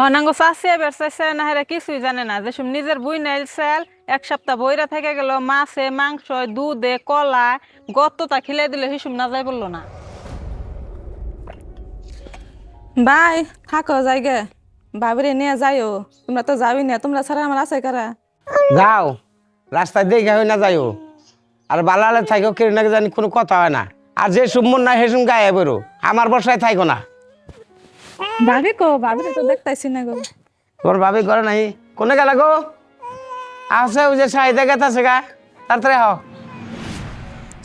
অনাঙ্গ চাষি এবার চাইছে না হেরা কিছুই জানে না। যেসব নিজের বই নাইল সেল, এক সপ্তাহ বইরা থেকে গেল মাছে, মাংস, দুধে, কলা গত্তটা খিলাই দিলে হিসুম না যাই বলল না। বাই, থাকো যাইগে বাবরে নিয়ে যাইও। তোমরা তো যাবি না, তোমরা ছাড়া আমার আছে কারা? যাও, রাস্তায় দেখে হই না যাইও। আর বালালে থাকো না জানি কোনো কথা হয় না। আর যে সুমন না হেসুম গায়ে বেরো আমার বসায় থাকো না। ভাবি কো ভাবি তো দেখতাইছি না গো। তোর ভাবি করে নাই। কোনে গেল গো? আছে ওই যে সাইডে গেতাছে গা। তাড়াতাড়ি হও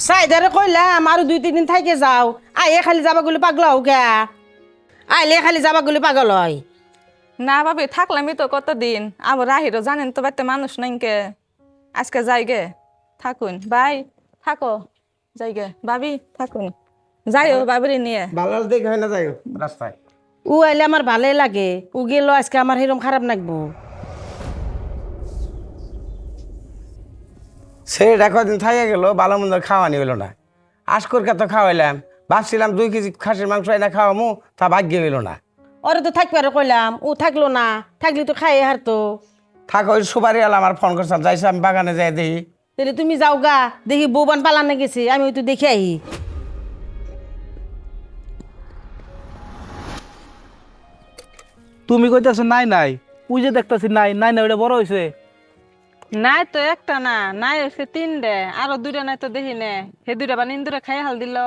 সাইদারে কইলাম আরও দুই তিন দিন থাইকে যাও। আইয়ে খালি যাবা গুলি পাগল হও কে আইলে খালি যাবা গুলি পাগল হয় না ভাবি থাকলামই তো কতদিন। আবার রাহিরও জানেন তো বাড়িতে মানুষ নাই কে। আজকে যাইগে থাকুন। বাই থাকো। যাই গে। ভাবি থাকুন। যাইও বাবরি নিয়ে। বালাল দেখে হয় না যাইও? রাস্তায়। ও আইলে আমার ভালোই লাগে। ও গেল আজকে আমার সেরকম খারাপ লাগবো সেটা কদিন থাইয়া গেল ভালো মন্দ খাওয়ানি হইল না। আসকরকে তো খাওয়াইলাম ভাবছিলাম দুই কেজি খাসির মাংস এনে খাওয়ামু তা ভাগ্য হইল না। ওরে তো থাকবে আর কইলাম ও থাকল না থাকলি তো খাই হারতো থাক ওই সুপারি আলা আমার ফোন করছে যাইছে আমি বাগানে যাই দেখি। তাহলে তুমি যাও গা দেখি বৌবান পালানে গেছি আমি ওই তো দেখে আহি তুমি কইতাছো নাই নাই ওই যে দেখতাছি নাই নাই না ওটা বড় হয়েছে নাই তো একটা না নাই হচ্ছে তিনটে আরও দুইটা নাই তো দেখি নে। সে দুইটা বা নিন্দুরে খাই হাল দিল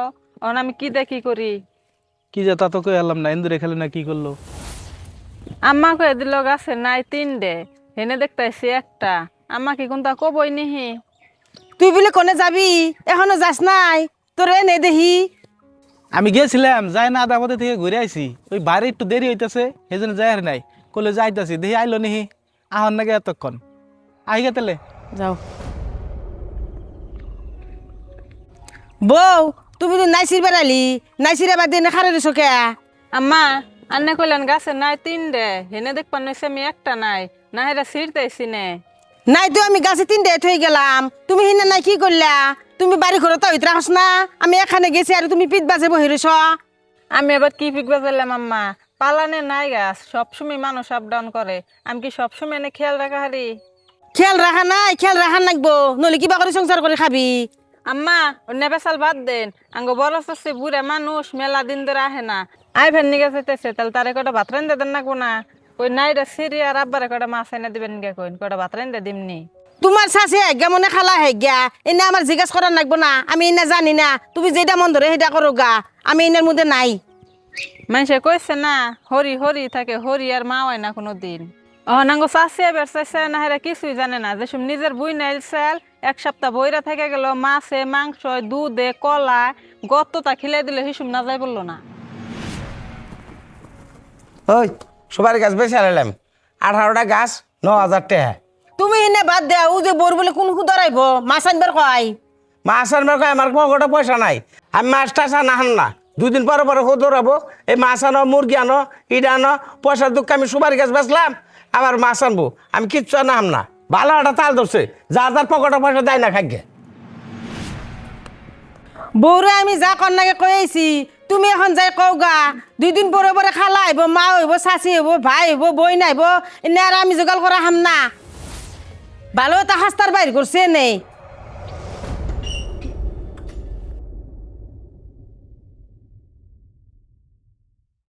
অন আমি কি দেখি করি? কি যে তা তো কই আলাম না ইন্দুরে খেলে না কি করল? আম্মা কয়ে দিল গাছে নাই তিনটে হেনে দেখতেছি একটা। আম্মা কি কোনটা কবই নিহি? তুই বলে কোনে যাবি? এখনও যাস নাই তোরে নে দেখি আমি গেছিলাম যাই না আধা পথে থেকে ঘুরে আইছি। ওই বাইরে একটু দেরি হইতেছে সেই জন্য যাই আর নাই। কলে যাইতাছি দেখি আইলো নিহি আহন নাকি এতক্ষণ। আই গে তাহলে। যাও। বউ তুমি তো নাইসির বেড়ালি নাইসির আবার দিনে খারে দিছো কে? আম্মা আন্নে কইলেন গাছে নাই তিনটে হেনে দেখবার নইছে আমি একটা নাই না হেরা ছিড়তেছি নে। নাই তো আমি গাছে তিন ডেট হয়ে গেলাম। তুমি হিনা নাই কি করলা? তুমি বাড়ি ঘরে তো হইতে রাখস না। আমি এখানে গেছি আর তুমি পিঠ বাজে বহি রইছ আমি এবার কি ফিক বাজাইলাম আম্মা? পালানে নাই গাছ সবসময় মানুষ আপ ডাউন করে। আমি কি সবসময় এনে খেয়াল রাখা হারি? খেয়াল রাখা নাই খেয়াল রাখা নাকবো নলে কিবা করে সংসার করে খাবি। আম্মা অন্য বেসাল বাদ দেন। আঙ্গ বড় চাষি বুড়ে মানুষ মেলা দিন ধরে আহে না। আই ফেন নিগে যেতেছে তাহলে তারে কটা ভাত রান্ধে দেন না? কোনা ওই নাইরা সিরি আর আব্বারে কটা মাছ এনে দিবেন গে কইন কটা ভাত রান্ধে দিমনি। তোমার শাশি হেগা মনে খালা হেগা এনে আমার জিজ্ঞাসা করার নাকবো না আমি এনে জানি না তুমি যেটা মন ধরে সেটা করো গা আমি এনের মধ্যে নাই। মানুষে কইছে না হরি হরি থাকে হরি আর মা হয় না কোনো দিন অনাঙ্গ চাষি এবার চাইছে না হেরা কিছুই জানে না যেসব নিজের বই নাইল সেল এক সপ্তাহ বইরা থেকে গেল মাছে মাংস দুধে কলা গত্তটা খিলাই দিলে হিসুম না যাই বলল না। ওই সুপারি গাছ বেশি আলাইলাম আঠারোটা গাছ ন হাজার টাকা। তুমি এনে বাদ দেয়া ও যে বোর বলে কোন কুদরাইব মাছ আনবার কয়? মাছ আনবার কয় আমার পকেটে পয়সা নাই। আমি মাছ টাছ আনা হান না। দুদিন পরে পরে হো দৌড়াবো এই মাছ আনো মুরগি আনো ইটা আনো পয়সার দুঃখ আমি সুপারি গাছ বেচলাম আবার মাছ আনব। আমি কিচ্ছু আনা হাম না। ভালো একটা তাল ধরছে যার যার পকেটে পয়সা দেয় না খাগ্যে বৌরে আমি যা কন্যাকে কয়েছি তুমি এখন যাই কও গা, দুই দিন পরে পরে খালা আহিব, মা আহিব, চাচি আহিব, ভাই আহিব, বই নাহিব এনে আর আমি যোগাল কৰা হাম না। ভালো এটা সাস্তাৰ বাহিৰ কৰিছে নেই